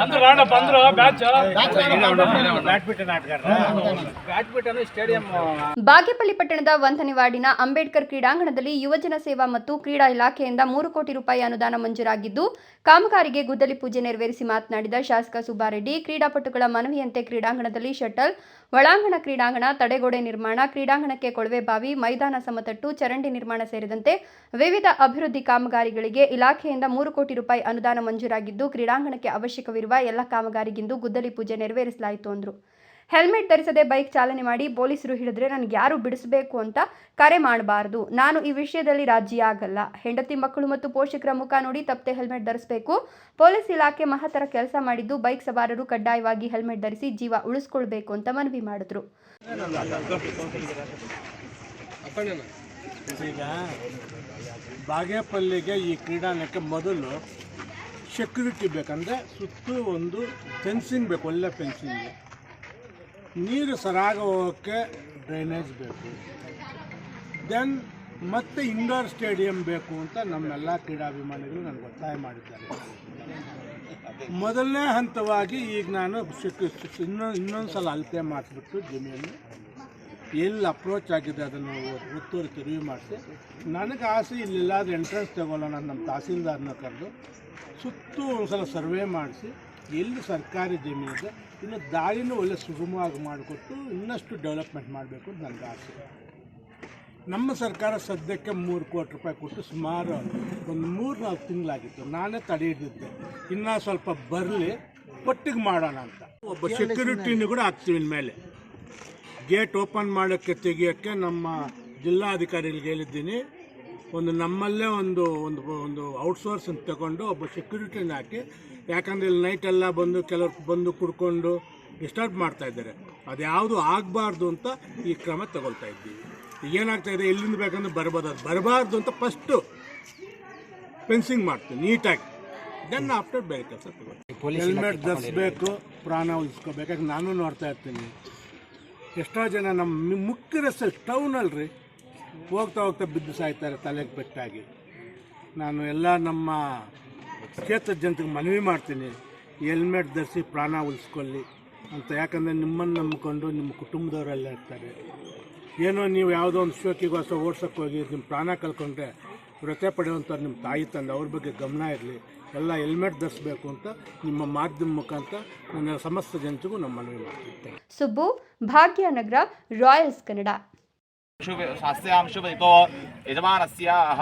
ಅಂದ್ರೆ ರಾಣ ಬಂದ್ರು ಬ್ಯಾಚ್ ಬ್ಯಾಡ್ಮಿಂಟನ್ ಆಟಗಾರ ಬ್ಯಾಡ್ಮಿಂಟನ್ ಸ್ಟೇಡಿಯಂ ಬಾಗೇಪಲ್ಲಿ ಪಟ್ಟಣದ ವಂಥನಿ ವಾರ್ಡಿನ ಅಂಬೇಡ್ಕರ್ ಕ್ರೀಡಾಂಗಣದಲ್ಲಿ ಯುವಜನ ಸೇವಾ ಮತ್ತು ಕ್ರೀಡಾ ಇಲಾಖೆಯಿಂದ ಮೂರು ಕೋಟಿ ರೂಪಾಯಿ ಅನುದಾನ ಮಂಜೂರಾಗಿದ್ದು ಕಾಮಗಾರಿಗೆ ಗುದ್ದಲಿ ಪೂಜೆ ನೆರವೇರಿಸಿ ಮಾತನಾಡಿದ ಶಾಸಕ ಸುಬ್ಬಾರೆಡ್ಡಿ ಕ್ರೀಡಾಪಟುಗಳ ಮನವಿಯಂತೆ ಕ್ರೀಡಾಂಗಣದಲ್ಲಿ ಶಟಲ್ ಒಳಾಂಗಣ ಕ್ರೀಡಾಂಗಣ ತಡೆಗೋಡೆ ನಿರ್ಮಾಣ ಕ್ರೀಡಾಂಗಣಕ್ಕೆ ಕೊಳವೆ ಬಾವಿ ಮೈದಾನ ಸಮತಟ್ಟು ಚರಂಡಿ ನಿರ್ಮಾಣ ಸೇರಿದಂತೆ ವಿವಿಧ ಅಭಿವೃದ್ಧಿ ಕಾಮಗಾರಿಗಳಿಗೆ ಇಲಾಖೆಯಿಂದ ಮೂರು ಕೋಟಿ ರೂಪಾಯಿ ಅನುದಾನ ಮಂಜೂರಾಗಿದ್ದು ಕ್ರೀಡಾಂಗಣಕ್ಕೆ ಅವಶ್ಯಕವಿರುವ ಎಲ್ಲ ಕಾಮಗಾರಿಗಿಂದು ಗುದ್ದಲಿ ಪೂಜೆ ನೆರವೇರಿಸಲಾಯಿತು ಅಂದರು. ಹೆಲ್ಮೆಟ್ ಧರಿಸದೆ ಬೈಕ್ ಚಾಲನೆ ಮಾಡಿ ಪೊಲೀಸರು ಹಿಡಿದ್ರೆ ನನಗೆ ಯಾರು ಬಿಡಿಸಬೇಕು ಅಂತ ಕರೆ ಮಾಡಬಾರದು. ನಾನು ಈ ವಿಷಯದಲ್ಲಿ ರಾಜಿ ಆಗಲ್ಲ. ಹೆಂಡತಿ ಮಕ್ಕಳು ಮತ್ತು ಪೋಷಕರ ಮುಖ ನೋಡಿ ತಪ್ಪದೆ ಹೆಲ್ಮೆಟ್ ಧರಿಸಬೇಕು. ಪೊಲೀಸ್ ಇಲಾಖೆ ಮಹತ್ತರ ಕೆಲಸ ಮಾಡಿದ್ದು ಬೈಕ್ ಸವಾರರು ಕಡ್ಡಾಯವಾಗಿ ಹೆಲ್ಮೆಟ್ ಧರಿಸಿ ಜೀವ ಉಳಿಸ್ಕೊಳ್ಬೇಕು ಅಂತ ಮನವಿ ಮಾಡಿದ್ರು. ಈಗ ಬಾಗೇಪಲ್ಲಿಗೆ ಈ ಕ್ರೀಡಾಂಗಣಕ್ಕೆ ಮೊದಲು ಸೆಕ್ಯೂರಿಟಿ ಬೇಕಂದರೆ ಸುತ್ತ ಒಂದು ಫೆನ್ಸಿಂಗ್ ಬೇಕು, ಒಳ್ಳೆ ಫೆನ್ಸಿಂಗ್. ನೀರು ಸರಾಗ ಹೋಗೋಕ್ಕೆ ಡ್ರೈನೇಜ್ ಬೇಕು. ದೆನ್ ಮತ್ತೆ ಇಂಡೋರ್ ಸ್ಟೇಡಿಯಂ ಬೇಕು ಅಂತ ನಮ್ಮೆಲ್ಲ ಕ್ರೀಡಾಭಿಮಾನಿಗಳು ನನಗೆ ಒತ್ತಾಯ ಮಾಡಿದ್ದಾರೆ. ಮೊದಲನೇ ಹಂತವಾಗಿ ಈಗ ನಾನು ಇನ್ನೊಂದು ಇನ್ನೊಂದು ಸಲ ಅಳತೆ ಮಾಡಿಸ್ಬಿಟ್ಟು ಜಮೀನು ಎಲ್ಲಿ ಅಪ್ರೋಚ್ ಆಗಿದೆ ಅದನ್ನು ಒತ್ತುವರಿ ತಿರುವಿ ಮಾಡಿಸಿ. ನನಗೆ ಆಸೆ ಇಲ್ಲೆಲ್ಲಾದ್ರೂ ಎಂಟ್ರೆನ್ಸ್ ತಗೊಳ್ಳೋಣ ನಮ್ಮ ತಹಸೀಲ್ದಾರನ ಕರೆದು ಸುತ್ತೂ ಒಂದ್ಸಲ ಸರ್ವೆ ಮಾಡಿಸಿ, ಎಲ್ಲಿ ಸರ್ಕಾರಿ ಜಮೀನಿದೆ ಇನ್ನು ದಾರಿನೂ ಒಳ್ಳೆ ಸುಗಮವಾಗಿ ಮಾಡಿಕೊಟ್ಟು ಇನ್ನಷ್ಟು ಡೆವಲಪ್ಮೆಂಟ್ ಮಾಡಬೇಕು ಅಂತ ನನಗೆ ಆಸೆ. ನಮ್ಮ ಸರ್ಕಾರ ಸದ್ಯಕ್ಕೆ ಮೂರು ಕೋಟಿ ರೂಪಾಯಿ ಕೊಟ್ಟು ಸುಮಾರು ಒಂದು ಮೂರು ನಾಲ್ಕು ತಿಂಗಳಾಗಿತ್ತು. ನಾನೇ ತಡೆ ಹಿಡಿದಿದ್ದೆ. ಇನ್ನೂ ಸ್ವಲ್ಪ ಬರಲಿ, ಒಟ್ಟಿಗೆ ಮಾಡೋಣ ಅಂತ. ಒಬ್ಬ ಸೆಕ್ಯೂರಿಟಿನೂ ಕೂಡ ಹಾಕ್ತೀವಿ ಇನ್ಮೇಲೆ. ಗೇಟ್ ಓಪನ್ ಮಾಡೋಕ್ಕೆ ತೆಗಿಯೋಕ್ಕೆ ನಮ್ಮ ಜಿಲ್ಲಾಧಿಕಾರಿಗಳಿಗೆ ಹೇಳಿದ್ದೀನಿ. ಒಂದು ನಮ್ಮಲ್ಲೇ ಒಂದು ಒಂದು ಒಂದು ಔಟ್ಸೋರ್ಸ್ ಅಂತ ತಗೊಂಡು ಒಬ್ಬ ಸೆಕ್ಯೂರಿಟಿನ ಹಾಕಿ ಯಾಕಂದರೆ ಇಲ್ಲಿ ನೈಟ್ ಎಲ್ಲ ಬಂದು ಕೆಲವ್ರು ಬಂದು ಕುಡ್ಕೊಂಡು ಡಿಸ್ಟರ್ಬ್ ಮಾಡ್ತಾ ಇದ್ದಾರೆ. ಅದು ಯಾವುದು ಆಗಬಾರ್ದು ಅಂತ ಈ ಕ್ರಮ ತಗೊಳ್ತಾ ಇದ್ದೀವಿ. ಈಗ ಏನಾಗ್ತಾ ಇದೆ ಎಲ್ಲಿಂದ ಬೇಕಂದ್ರೆ ಬರ್ಬೋದು. ಅದು ಬರಬಾರ್ದು ಅಂತ ಫಸ್ಟು ಫೆನ್ಸಿಂಗ್ ಮಾಡ್ತೀವಿ ನೀಟಾಗಿ. ದೆನ್ ಆಫ್ಟರ್ ಬೇರೆ ಕೆಲಸ ತಗೊಳ್ತೀವಿ. ಹೆಲ್ಮೆಟ್ ಧರಿಸ್ಬೇಕು ಪ್ರಾಣ ಉಳಿಸ್ಕೋಬೇಕು. ನಾನು ನೋಡ್ತಾ ಇರ್ತೀನಿ. ಎಷ್ಟೋ ಜನ ನಮ್ಮ ಮುಖ್ಯ ರಸ್ತೆ ಟೌನಲ್ರಿ ಹೋಗ್ತಾ ಹೋಗ್ತಾ ಬಿದ್ದು ಸಾಯ್ತಾರೆ ತಲೆಗೆ ಪೆಟ್ಟಾಗಿ. ನಾನು ಎಲ್ಲ ನಮ್ಮ ಕ್ಷೇತ್ರದ ಜನತೆಗೆ ಮನವಿ ಮಾಡ್ತೀನಿ, ಹೆಲ್ಮೆಟ್ ಧರಿಸಿ ಪ್ರಾಣ ಉಳಿಸ್ಕೊಳ್ಳಿ ಅಂತ. ಯಾಕಂದರೆ ನಿಮ್ಮನ್ನು ನಂಬಿಕೊಂಡು ನಿಮ್ಮ ಕುಟುಂಬದವರೆಲ್ಲ ಇರ್ತಾರೆ. ಏನೋ ನೀವು ಯಾವುದೋ ಒಂದು ಶೋಕಿಗೋಸ್ಕರ ಓಡ್ಸೋಕ್ಕೆ ಹೋಗಿ ನಿಮ್ಮ ಪ್ರಾಣ ಕಳ್ಕೊಂಡ್ರೆ ವ್ರತ ಪಡೆಯುವಂಥವ್ರು ನಿಮ್ಮ ತಾಯಿ ತಂದೆ ಅವ್ರ ಬಗ್ಗೆ ಗಮನ ಇರಲಿ ಎಲ್ಲ ಹೆಲ್ಮೆಟ್ ಧರಿಸ್ಬೇಕು ಅಂತ ನಿಮ್ಮ ಮಾಧ್ಯಮ ಮುಖಾಂತರ ನನ್ನ ಸಮಸ್ತ ಜನತೆಗೂ ನಮ್ಮ ಮನವಿ ಮಾಡ್ತೀನಿ ಸುಬ್ಬು ಭಾಗ್ಯನಗರ ರಾಯಲ್ಸ್ ಕನ್ನಡ शुभ शास्त्र्यां शुभयुतो यजमानस्याः